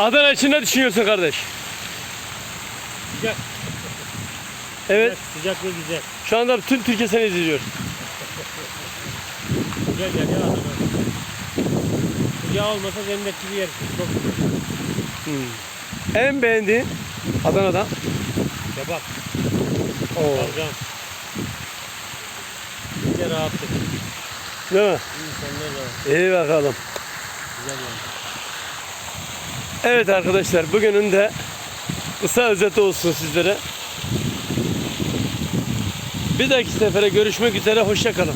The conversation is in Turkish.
Adana için ne düşünüyorsun kardeş? Sıcak. Evet. Sıcak ve güzel. Şu anda tüm Türkiye seni izliyor. Güzel yer ya Adana. Sıcağı olmasa cennetli bir yer. Çok güzel. En beğendiğin Adana'da? Kebap. Oo. Balgam. Bir de rahatlık. Değil mi? İnsanlar rahat. İyi bakalım. Güzel yani. Evet arkadaşlar bugünün de kısa özeti olsun sizlere. Bir dahaki sefere görüşmek üzere. Hoşça kalın.